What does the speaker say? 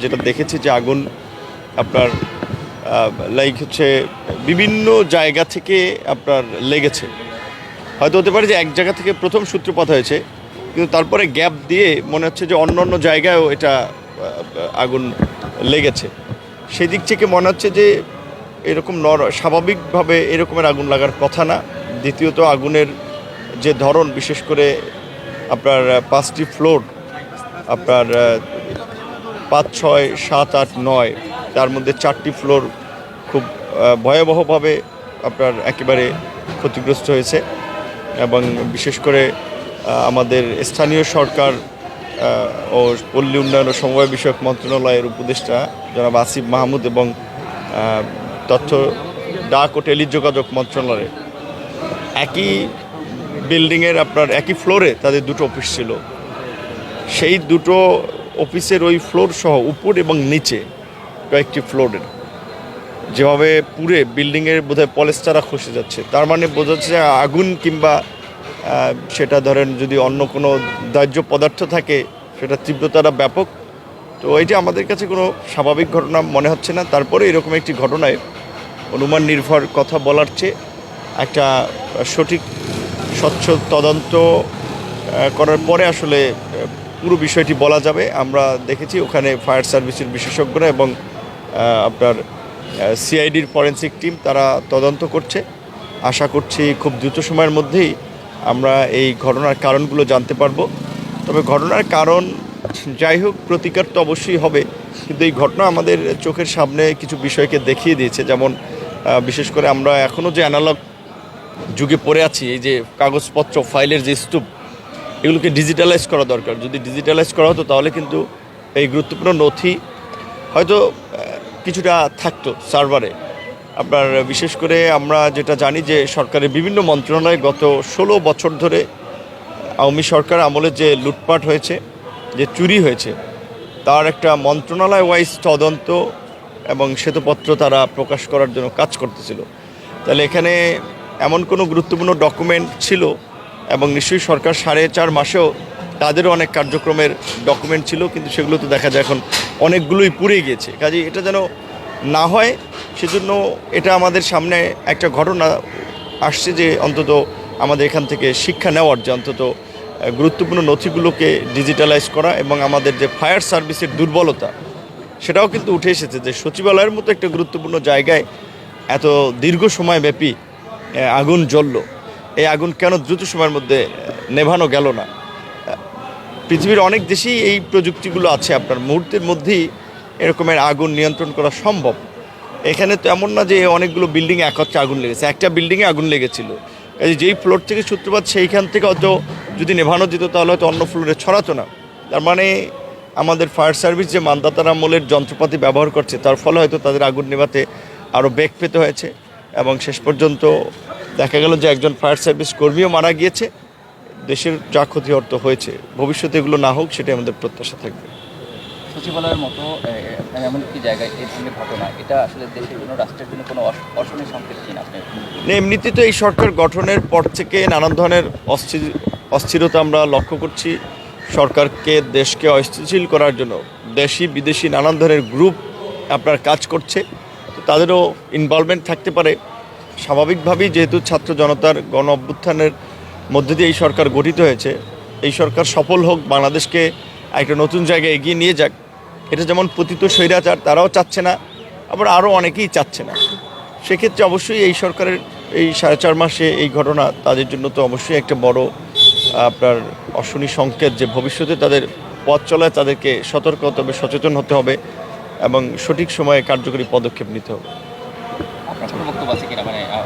যেটা দেখেছি যে আগুন আপনার লাইক হচ্ছে বিভিন্ন জায়গা থেকে আপনার লেগেছে। হয়তো হতে পারে যে এক জায়গা থেকে প্রথম সূত্রপাত হয়েছে, কিন্তু তারপরে গ্যাপ দিয়ে মনে হচ্ছে যে অন্য অন্য জায়গায়ও এটা আগুন লেগেছে। সেই দিক থেকে মনে হচ্ছে যে এরকম নর, স্বাভাবিকভাবে এরকমের আগুন লাগার কথা না। দ্বিতীয়ত আগুনের যে ধরন, বিশেষ করে আপনার পাঁচটি ফ্লোর আপনার পাঁচ ছয় সাত আট নয়। তার মধ্যে চারটি ফ্লোর খুব ভয়াবহভাবে আপনার একেবারে ক্ষতিগ্রস্ত হয়েছে এবং বিশেষ করে আমাদের স্থানীয় সরকার ও পল্লী উন্নয়ন ও সমবায় বিষয়ক মন্ত্রণালয়ের উপদেষ্টা জনাব আসিফ মাহমুদ এবং তথ্য ডাক ও টেলিযোগাযোগ মন্ত্রণালয়ের। একই বিল্ডিংয়ের আপনার একই ফ্লোরে তাদের দুটো অফিস ছিল। সেই দুটো অফিসের ওই ফ্লোর সহ উপর এবং নিচে কয়েকটি ফ্লোরের যেভাবে পুরে বিল্ডিংয়ের বোধহয় পলেস্টারা খসে যাচ্ছে, তার মানে বোঝা যাচ্ছে আগুন কিংবা সেটা ধরেন যদি অন্য কোনো দাহ্য পদার্থ থাকে, সেটা তীব্রতাটা ব্যাপক। তো এইটা আমাদের কাছে কোনো স্বাভাবিক ঘটনা মনে হচ্ছে না, তারপরে এরকম একটি ঘটনায় অনুমান নির্ভর কথা বলার চেয়ে একটা সঠিক, স্বচ্ছ তদন্ত করার পরে আসলে পুরো বিষয়টি বলা যাবে। আমরা দেখেছি ওখানে ফায়ার সার্ভিসের বিশেষজ্ঞরা এবং আপনার সিআইডির ফরেন্সিক টিম তারা তদন্ত করছে। আশা করছি খুব দ্রুত সময়ের মধ্যেই আমরা এই ঘটনার কারণগুলো জানতে পারব। তবে ঘটনার কারণ যাই হোক, প্রতিকার তো অবশ্যই হবে। কিন্তু এই ঘটনা আমাদের চোখের সামনে কিছু বিষয়কে দেখিয়ে দিয়েছে। যেমন বিশেষ করে আমরা এখনও যে অ্যানালগ যুগে পড়ে আছি, এই যে কাগজপত্র ফাইলের যে স্তূপ এগুলোকে ডিজিটালাইজ করা দরকার। যদি ডিজিটালাইজ করা হতো তাহলে কিন্তু এই গুরুত্বপূর্ণ নথি হয়তো কিছুটা থাকতো সার্ভারে আপনার বিশেষ করে আমরা যেটা জানি যে সরকারের বিভিন্ন মন্ত্রণালয় গত ষোলো বছর ধরে আওয়ামী সরকার আমলে যে লুটপাট হয়েছে, যে চুরি হয়েছে, তার একটা মন্ত্রণালয় ওয়াইজ তদন্ত এবং শ্বেতপত্র তারা প্রকাশ করার জন্য কাজ করতেছিল। তাহলে এখানে এমন কোনো গুরুত্বপূর্ণ ডকুমেন্ট ছিল এবং নিশ্চয়ই সরকার সাড়ে চার মাসেও তাদেরও অনেক কার্যক্রমের ডকুমেন্ট ছিল, কিন্তু সেগুলো তো দেখা যায় এখন অনেকগুলোই পুড়ে গিয়েছে। কাজে এটা যেন না হয়, সেজন্য এটা আমাদের সামনে একটা ঘটনা আসছে যে অন্তত আমাদের এখান থেকে শিক্ষা নেওয়ার যে অন্তত গুরুত্বপূর্ণ নথিগুলোকে ডিজিটালাইজ করা এবং আমাদের যে ফায়ার সার্ভিসের দুর্বলতা, সেটাও কিন্তু উঠে এসেছে যে সচিবালয়ের মতো একটা গুরুত্বপূর্ণ জায়গায় এত দীর্ঘ সময় ব্যাপী আগুন জ্বলল। এই আগুন কেন দ্রুত সময়ের মধ্যে নেভানো গেল না? পৃথিবীর অনেক দেশেই এই প্রযুক্তিগুলো আছে। আপনার মুহূর্তের মধ্যেই এরকমের আগুন নিয়ন্ত্রণ করা সম্ভব। এখানে তো এমন না যে অনেকগুলো বিল্ডিং একত্রে আগুন লেগেছে। একটা বিল্ডিংয়ে আগুন লেগেছিল। কাজে যেই ফ্লোর থেকে সূত্রপাত, সেইখান থেকে হয়তো যদি নেভানো যেত, তাহলে হয়তো অন্য ফ্লোরে ছড়াতো না। তার মানে আমাদের ফায়ার সার্ভিস যে মানদাতার আমলের যন্ত্রপাতি ব্যবহার করছে, তার ফলে হয়তো তাদের আগুন নেভাতে আরও বেগ পেতে হয়েছে। এবং শেষ পর্যন্ত দেখা গেল যে একজন ফায়ার সার্ভিস কর্মীও মারা গিয়েছে। দেশের যা ক্ষতি অর্থ হয়েছে। ভবিষ্যতে এগুলো না হোক সেটাই আমাদের প্রত্যাশা থাকবে। সচিবালয়ের মতো এমন একটি জায়গায় এই ধরনের ঘটনা? এটা আসলে দেশের জন্য রাষ্ট্রের জন্য কোনো অস- অশনি সংকেত আপনি? না, এমনিতে তো এই সরকার গঠনের পর থেকে নানান ধরনের অস্থির অস্থিরতা আমরা লক্ষ্য করছি। সরকারকে দেশকে অস্থিতিশীল করার জন্য। দেশি বিদেশি নানান ধরনের গ্রুপ আপনার কাজ করছে। তো তাদেরও ইনভলভমেন্ট থাকতে পারে। স্বাভাবিকভাবেই যেহেতু ছাত্র জনতার গণ অভ্যুত্থানের মধ্যে দিয়ে এই সরকার গঠিত হয়েছে, এই সরকার সফল হোক, বাংলাদেশকে একটা নতুন জায়গায় এগিয়ে নিয়ে যাক, এটা যেমন পতিত স্বৈরাচার তারাও চাচ্ছে না, আবার আরও অনেকেই চাচ্ছে না। সেক্ষেত্রে অবশ্যই এই সরকারের এই সাড়ে চার মাসে এই ঘটনা তাদের জন্য তো অবশ্যই একটা বড়, আপনার অশনি সংকেত যে ভবিষ্যতে তাদের পথ চলায় তাদেরকে সতর্ক হতে হবে, সচেতন হতে হবে এবং সঠিক সময়ে কার্যকরী পদক্ষেপ নিতে হবে। কোনো বক্তব্য আছে কিনা মানে আ,